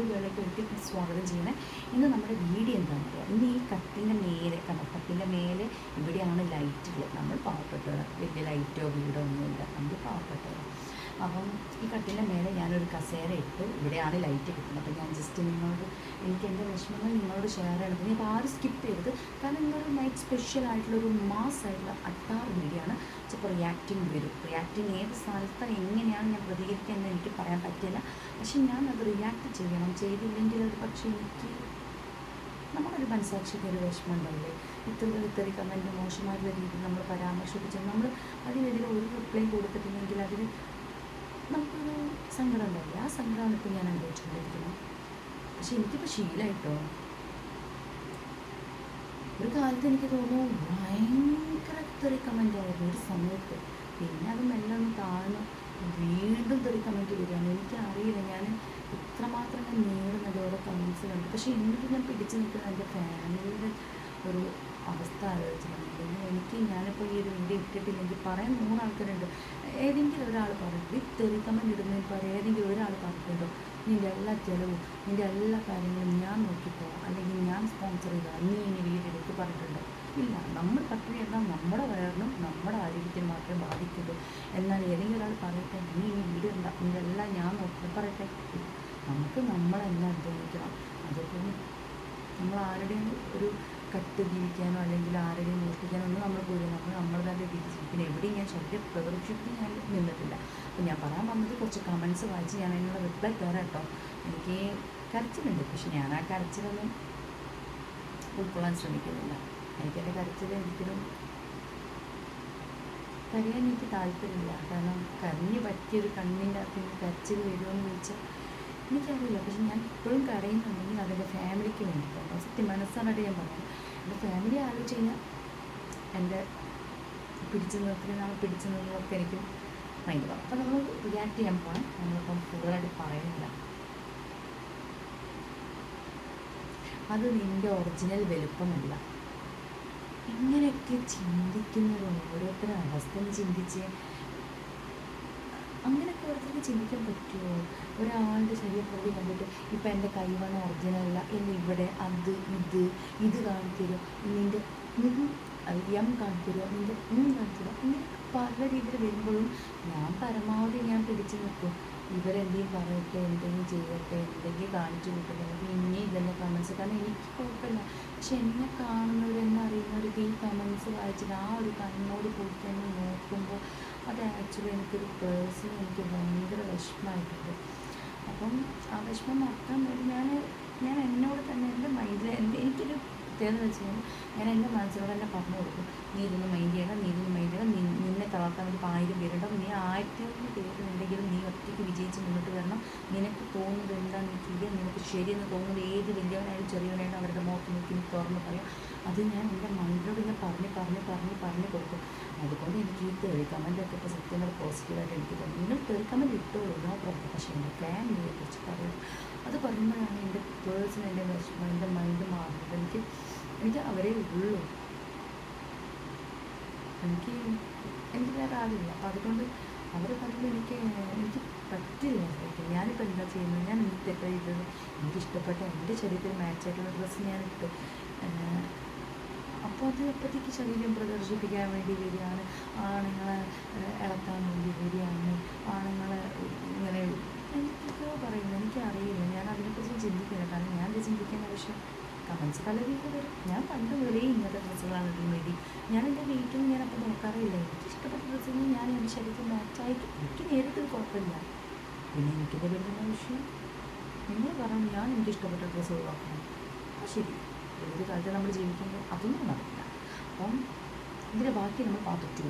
വീഡിയോയിലേക്ക് ഒരിക്കൽ സ്വാഗതം ചെയ്യണേ ഇന്ന് നമ്മുടെ വീഡിയോ എന്താണെന്ന് പറയുക ഇന്ന് ഈ കത്തിന്റെ മേലെ കണ്ടോ? കത്തിന്റെ മേലെ ഇവിടെയാണ് ലൈറ്റുകൾ നമ്മൾ പാവപ്പെട്ടവർ വലിയ ലൈറ്റോ വീടോ ഒന്നുമില്ല. നമ്മൾ പാവപ്പെട്ടവർ അപ്പം ഈ കട്ടിന്റെ മേലെ ഞാനൊരു കസേര ഇട്ട് ഇവിടെയാണ് ലൈറ്റ് കിട്ടുന്നത്. അപ്പം ഞാൻ ജസ്റ്റ് നിങ്ങളോട് എനിക്ക് എന്റെ വിഷമങ്ങൾ നിങ്ങളോട് ഷെയർ ചെയ്യണം. ഇനി ആരും സ്കിപ്പ് ചെയ്തത് കാരണം ഇന്നൊരു നൈറ്റ് സ്പെഷ്യൽ ആയിട്ടുള്ള ഒരു മാസ് ആയിട്ടുള്ള അട്ടാർ വീഡിയോ ആണ്. ചിലപ്പോൾ റിയാക്റ്റിംഗ് വരും. റിയാക്റ്റിംഗ് ഏത് സ്ഥലത്ത് എങ്ങനെയാണ് ഞാൻ പ്രതികരിക്കുക എന്ന് എനിക്ക് പറയാൻ പറ്റില്ല. പക്ഷെ ഞാൻ അത് റിയാക്ട് ചെയ്യണം. ചെയ്തില്ലെങ്കിൽ അത് പക്ഷേ എനിക്ക് നമ്മളൊരു മനസാക്ഷിക്ക് ഒരു വിഷമം ഉണ്ടാവില്ലേ ഇത്ര ഇത്തരം കമന്റ് മോശമായിട്ടുള്ള രീതിയിൽ നമ്മൾ പരാമർശിപ്പിച്ച് നമ്മൾ അതിനെതിരെ ഒരു റിപ്ലൈ കൊടുത്തിട്ടില്ലെങ്കിൽ അതിന് നമുക്കൊരു സങ്കടം ഉണ്ടാവില്ല ആ സങ്കടമാണ് ഇപ്പോൾ ഞാൻ അനുഭവിച്ചുകൊണ്ടിരിക്കുന്നത്. പക്ഷെ എനിക്കിപ്പോൾ ശീലമായിട്ടോ ഒരു കാലത്ത് എനിക്ക് തോന്നുന്നു ഭയങ്കര തെറി കമന്റ് ആയിരുന്നു ഒരു സമയത്ത്. പിന്നെ അത് മെല്ലെ ഒന്ന് താഴ്ന്നു. വീണ്ടും തെറി കമന്റ് വരികയാണ്. എനിക്കറിയില്ല. ഞാൻ ഇത്രമാത്രം ഞാൻ നേടുന്നത് ഓരോ കമൻസ് കണ്ടു. പക്ഷേ എന്നിട്ട് ഞാൻ പിടിച്ചു നിൽക്കുന്നത് എന്റെ ഫാമിലിയുടെ ഒരു അവസ്ഥ ആലോചിച്ചിട്ടുണ്ടെങ്കിൽ എനിക്ക് ഞാനിപ്പോൾ ഈ ഒരു വീഡിയോ ഇട്ടിട്ടില്ലെങ്കിൽ പറയാൻ മൂന്നാൾക്കാരുണ്ട്. ഏതെങ്കിലും ഒരാൾ പറയും ഈ തെറി കമന്റ് ഇടുന്നതിന് പറയും ഏതെങ്കിലും ഒരാൾ പറഞ്ഞിട്ടുണ്ടോ? നിന്റെ എല്ലാ ചിലവും നിന്റെ എല്ലാ കാര്യങ്ങളും ഞാൻ നോക്കിപ്പോവാം അല്ലെങ്കിൽ ഞാൻ സ്പോൺസർ ചെയ്തോളാം നീ ഇനി വീടെടുത്ത് പറഞ്ഞിട്ടുണ്ടോ. ഇല്ല നമ്മൾ പട്ടിണി എന്നാൽ നമ്മുടെ വയറിനും നമ്മുടെ ആരോഗ്യത്തിന് മാത്രമേ ബാധിക്കുള്ളൂ എന്നാൽ ഏതെങ്കിലും ഒരാൾ പറയട്ടെ നീ ഇനി വീട് ഉണ്ടാ നിന്റെ എല്ലാം ഞാൻ നോക്കി പറയട്ടെ. നമുക്ക് നമ്മളെന്നെ അധ്വാനിക്കണം. അതുപോലെ നമ്മൾ ആരുടെയും ഒരു കട്ട് ജീവിക്കാനോ അല്ലെങ്കിൽ ആരെയും മോഷ്ടിക്കാനോ ഒന്നും നമ്മൾ പോയില്ല നമ്മൾ നമ്മൾ തന്നെ തിരിച്ചു പിന്നെ എവിടെയും ഞാൻ ശരീരം പ്രവർത്തിച്ചിട്ട് ഞാൻ നിന്നിട്ടില്ല. അപ്പം ഞാൻ പറയാൻ വന്നത് കുറച്ച് കമൻസ് വായിച്ച് ഞാൻ അതിനുള്ള റിപ്ലൈ തരാം കേട്ടോ. എനിക്ക് കരച്ചിലുണ്ട്. പക്ഷെ ഞാൻ ആ കരച്ചിലൊന്നും ഉൾക്കൊള്ളാൻ ശ്രമിക്കുന്നില്ല. എനിക്കെന്റെ കരച്ചിൽ ഒരിക്കലും കരയാൻ എനിക്ക് താല്പര്യമില്ല. കാരണം കരഞ്ഞു പറ്റിയൊരു കണ്ണിന്റെ അകത്ത് കരച്ചിൽ വരുമെന്ന് ചോദിച്ചാൽ എനിക്കറിയില്ല. പക്ഷെ ഞാൻ ഇപ്പോഴും കരയുന്നുണ്ടെങ്കിൽ അതെന്റെ ഫാമിലിക്ക് വേണ്ടിയിട്ടാണ് സത്യം മനസ്സാനായിട്ട് ഞാൻ പറയാം. എന്റെ ഫാമിലി ആലോചിച്ച് കഴിഞ്ഞാൽ എന്റെ പിടിച്ചു നിർത്തിന് നമ്മൾ പിടിച്ചു നിന്നതൊക്കെ എനിക്ക് ഭയങ്കര അപ്പം നമ്മൾ റിയാക്ട് ചെയ്യാൻ പോകണം നമ്മളിപ്പം കൂടുതലായിട്ട് പറയുന്നില്ല. അത് നിന്റെ ഒറിജിനൽ വലുപ്പമല്ല. ഇങ്ങനെയൊക്കെ ചിന്തിക്കുന്നത് ഓരോരുത്തരുടെ അവസ്ഥ ഒന്ന് ചിന്തിച്ച് അങ്ങനെയൊക്കെ ഓരോരുത്തർക്ക് ചിന്തിക്കാൻ പറ്റുമോ? ഒരാളുടെ ശരീരപ്രതി കണ്ടിട്ട് ഇപ്പം എന്റെ കൈവണ്ണ ഒറിജിനലല്ല എന്ന് ഇവിടെ അത് ഇത് ഇത് കാണിത്തരും നിന്റെ എം കാണിത്തരുമോ? തരുമോ നിന്റെ ഉം കാണിച്ചു തരുമോ ഇങ്ങനെ പല രീതിയിൽ വരുമ്പോഴും ഞാൻ പരമാവധി ഞാൻ പിടിച്ചു നിൽക്കും. ഇവരെന്തെങ്കിലും പറയട്ടെ എന്തെങ്കിലും ചെയ്യട്ടെ എന്തെങ്കിലും കാണിച്ചു കൂട്ടട്ടെ ഇനി ഇതെന്നെ കമൻസ് കാരണം എനിക്ക് കുഴപ്പമില്ല. പക്ഷെ എന്നെ കാണുന്നവർ എന്നെ അറിയുന്നവർക്ക് ഈ കമൻസ് വായിച്ചിട്ട് ആ ഒരു കണ്ണോട് പോയി തന്നെ ആക്ച്വലി എനിക്കൊരു പേഴ്സണൽ എനിക്ക് ഭയങ്കര വിഷമമായിട്ടുണ്ട്. അപ്പം ആ വിഷമം മറക്കാൻ വേണ്ടി ഞാൻ ഞാൻ എന്നോട് തന്നെ എന്റെ മൈൻഡിൽ എന്റെ എനിക്കൊരു പ്രത്യേകത വെച്ച് കഴിഞ്ഞാൽ ഞാൻ എന്റെ മനസ്സിനോട് തന്നെ പറഞ്ഞു കൊടുക്കും. നീ ഇതൊന്ന് മൈൻഡ് ചെയ്യണം നീ ഇതൊന്ന് മൈൻഡ് ചെയ്യണം നീ നിന്നെ തളർത്താൻ ഇപ്പോൾ ആയിരം പേരുണ്ടാവും നീ ആയിരത്തി ഒന്ന് പേരുണ്ടെങ്കിലും നീ ഒറ്റയ്ക്ക് വിജയിച്ച് മുന്നോട്ട് വരണം. നിനക്ക് തോന്നുന്നത് എന്താണെന്ന് ചെയ്യുക നിനക്ക് ശരിയെന്ന് തോന്നുന്നത് ഏത് വലിയവനായാലും ചെറിയവനായാലും അവരുടെ മുഖത്ത് നോക്കി നീ തുറന്ന് പറയാം അത് ഞാൻ എന്റെ മൈൻഡിലോട് ഇങ്ങനെ പറഞ്ഞ് പറഞ്ഞ് പറഞ്ഞ് പറഞ്ഞ് കൊടുക്കും. അതുകൊണ്ട് എനിക്ക് ഈ തെറി കമന്റൊക്കെ ഇപ്പോൾ സത്യം പറഞ്ഞാൽ പോസിറ്റീവായിട്ട് എനിക്ക് തോന്നി. നിങ്ങൾ തെറി കമന്റ് ഇട്ടോളൂ നോ പ്രോബ്ലം പക്ഷേ എന്റെ ഫാമിലിയെ കുറിച്ച് പറയും അത് പറയുമ്പോഴാണ് എന്റെ പേഴ്സണൽ എന്റെ വിഷമം എന്റെ മൈൻഡ് മാറുന്നത്. എനിക്ക് എനിക്ക് അവരെ ഉള്ളൂ. എനിക്ക് എനിക്ക് വേറെ ആളില്ല. അപ്പം അതുകൊണ്ട് അവർ പറയുമ്പോൾ എനിക്ക് എനിക്ക് പറ്റില്ല എനിക്ക് ഞാനിപ്പോൾ എന്താ ചെയ്യുന്നത്? ഞാൻ എന്ത് തെറ്റാ ചെയ്തത്? എനിക്കിഷ്ടപ്പെട്ട എന്റെ ശരീരത്തിൽ മാച്ചായിട്ടുള്ള ഡ്രസ്സ് ഞാൻ ഇട്ട് അപ്പോഴത്തേക്ക് ശരീരം പ്രദർശിപ്പിക്കാൻ വേണ്ടി വരികയാണ്? ആണുങ്ങളെ ഇളക്കാൻ വേണ്ടി വരികയാണ്? ആണുങ്ങളെ ഇങ്ങനെ എന്തൊക്കെയോ പറയുന്നത് എനിക്കറിയില്ല. ഞാൻ അതിനെക്കുറിച്ച് ചിന്തിക്കില്ല. കാരണം ഞാൻ ചിന്തിക്കുന്ന പക്ഷേ കമൻസ് പല രീതിയിൽ വരും. ഞാൻ പണ്ട് മുതലേ ഇങ്ങനത്തെ ഡ്രസ്സുകളാണ് ഇടുന്നത് വേണ്ടി. ഞാൻ എന്റെ വെയിറ്റും ഞാൻ അപ്പോൾ നോക്കാറില്ല. എനിക്ക് ഇഷ്ടപ്പെട്ട ഡ്രസ്സിന് ഞാൻ എന്റെ ശരീരത്തിൽ മാച്ചായിട്ട് എനിക്ക് നേരിട്ട് കുഴപ്പമില്ല. പിന്നെ എനിക്കിത് വരുന്ന വിഷയം. നിങ്ങൾ പറഞ്ഞു ഞാൻ എനിക്ക് ഇഷ്ടപ്പെട്ട ഡ്രസ്സ് അപ്പോൾ ശരി. ഏത് കാലത്ത് നമ്മൾ ജീവിക്കുമ്പോൾ അതൊന്നും നടക്കില്ല. അപ്പം ഇതിന്റെ ബാക്കി നമ്മൾ ടു